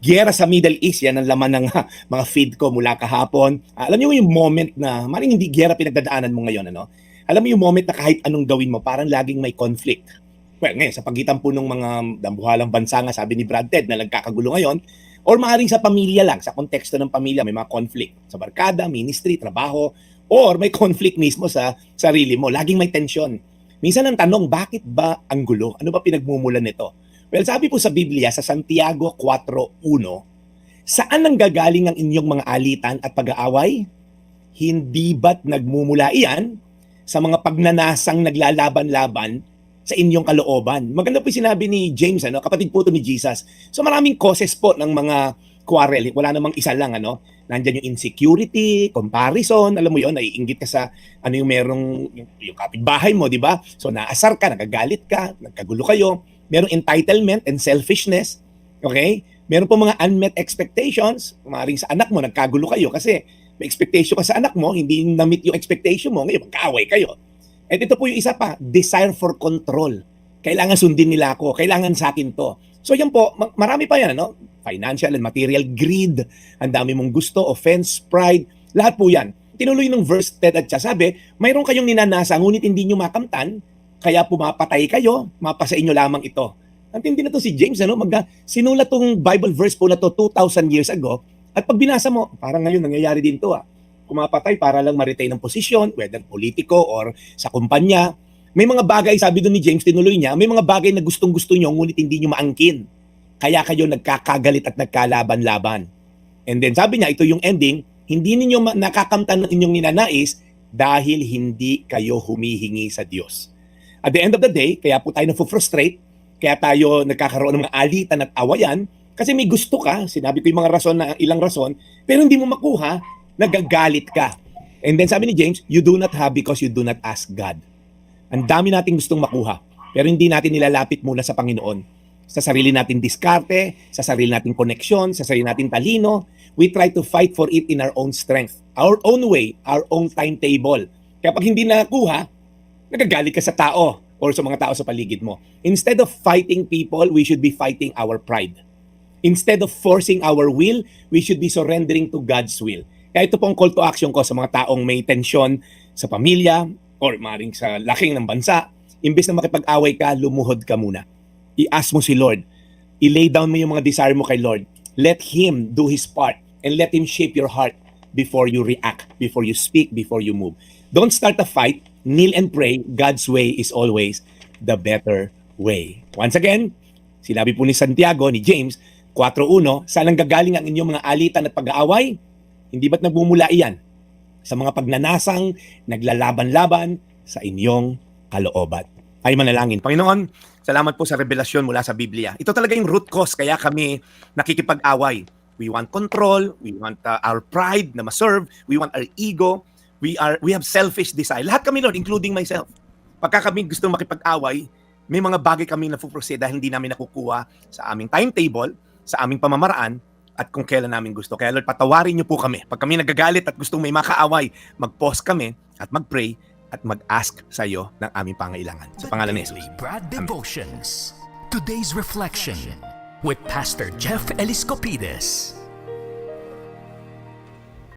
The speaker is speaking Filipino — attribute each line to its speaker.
Speaker 1: Giyera sa Middle East, yan ang laman ng ah, mga feed ko mula kahapon. Ah, alam niyo yung moment na, maring hindi giyera pinagdadaanan mo ngayon, ano? Alam mo yung moment na kahit anong gawin mo, parang laging may conflict. Well, ngayon, sa pagitan po ng mga dambuhalang bansa nga, sabi ni Brad Ted, na nagkakagulo ngayon, or maaaring sa pamilya lang, sa konteksto ng pamilya, may mga conflict. Sa barkada, ministry, trabaho, or may conflict mismo sa sarili mo. Laging may tension. Minsan ang tanong, bakit ba ang gulo? Ano ba pinagmumulan nito? Well, sabi po sa Biblia, sa Santiago 4.1, saan ang gagaling ang inyong mga alitan at pag-aaway? Hindi ba't nagmumula iyan sa mga pagnanasang naglalaban-laban sa inyong kalooban? Maganda po yung sinabi ni James, ano, kapatid po to ni Jesus. So maraming causes po ng mga quarrel. Wala namang isa lang, ano. Nandyan yung insecurity, comparison, alam mo yon naiinggit ka sa ano yung merong yung, yung kapitbahay mo, di ba? So naasar ka, nagagalit ka, nagkagulo kayo, merong entitlement and selfishness, okay? Meron po mga unmet expectations, maaaring sa anak mo, nagkagulo kayo kasi may expectation ka sa anak mo, hindi na-meet yung expectation mo, ngayon magkaaway kayo. At ito po yung isa pa, desire for control. Kailangan sundin nila ako, kailangan sa akin to. So yan po, ma- marami pa yan, ano? Financial and material greed, ang dami mong gusto, offense, pride, lahat po yan. Tinuloy ng verse Ted at siya, sabi, mayroon kayong ninanasa, ngunit hindi nyo makamtan, kaya pumapatay kayo, mapasa inyo lamang ito. Ang tindi na to si James, ano? Mag, sinulat tong Bible verse po na to 2,000 years ago, at pag binasa mo, parang ngayon nangyayari din to ah. Kumapatay para lang ma-retain ng posisyon, whether politiko or sa kumpanya. May mga bagay, sabi doon ni James, tinuloy niya, may mga bagay na gustong-gusto nyo, ngunit hindi nyo maangkin. Kaya kayo nagkakagalit at nagkalaban-laban. And then sabi niya, ito yung ending, hindi ninyo nakakamtan ng inyong ninanais dahil hindi kayo humihingi sa Diyos. At the end of the day, kaya po tayo na-frustrate, kaya tayo nagkakaroon ng mga alitan at awayan, kasi may gusto ka, sinabi ko yung mga rason na ilang rason, pero hindi mo makuha, nagagalit ka. And then sabi ni James, you do not have because you do not ask God. Ang dami nating gustong makuha, pero hindi natin nilalapit muna sa Panginoon. Sa sarili natin diskarte, sa sarili nating koneksyon, sa sarili nating talino, we try to fight for it in our own strength, our own way, our own timetable. Kaya pag hindi nakuha, nagagalit ka sa tao or sa mga tao sa paligid mo. Instead of fighting people, we should be fighting our pride. Instead of forcing our will, we should be surrendering to God's will. Kaya ito pong call to action ko sa mga taong may tensyon sa pamilya or maring sa laking ng bansa. Imbes na makipag-away ka, lumuhod ka muna. I-ask mo si Lord. I-lay down mo yung mga desire mo kay Lord. Let Him do His part and let Him shape your heart before you react, before you speak, before you move. Don't start a fight. Kneel and pray. God's way is always the better way. Once again, sinabi po ni Santiago, ni James, 4.1, saan ang gagaling ang inyong mga alitan at pag-aaway? Hindi ba't nagmumula iyan? Sa mga pagnanasang, naglalaban-laban sa inyong kalooban. Ay manalangin. Panginoon, salamat po sa revelasyon mula sa Biblia. Ito talaga yung root cause kaya kami nakikipag-away. We want control, we want uh, our pride na ma-serve, we want our ego, we are we have selfish desire. Lahat kami Lord, including myself. Pagka kami gusto makipag-away, may mga bagay kami na fuprose dahil hindi namin nakukuha sa aming timetable, sa aming pamamaraan, at kung kailan namin gusto. Kaya Lord, patawarin niyo po kami. Pag kami nagagalit at gustong may makaaway, mag-pause kami at mag-pray at mag-ask sa iyo ng aming pangailangan. Sa pangalan ni Jesus.
Speaker 2: Brad Devotions. Today's Reflection with Pastor Jeff Eliscopides.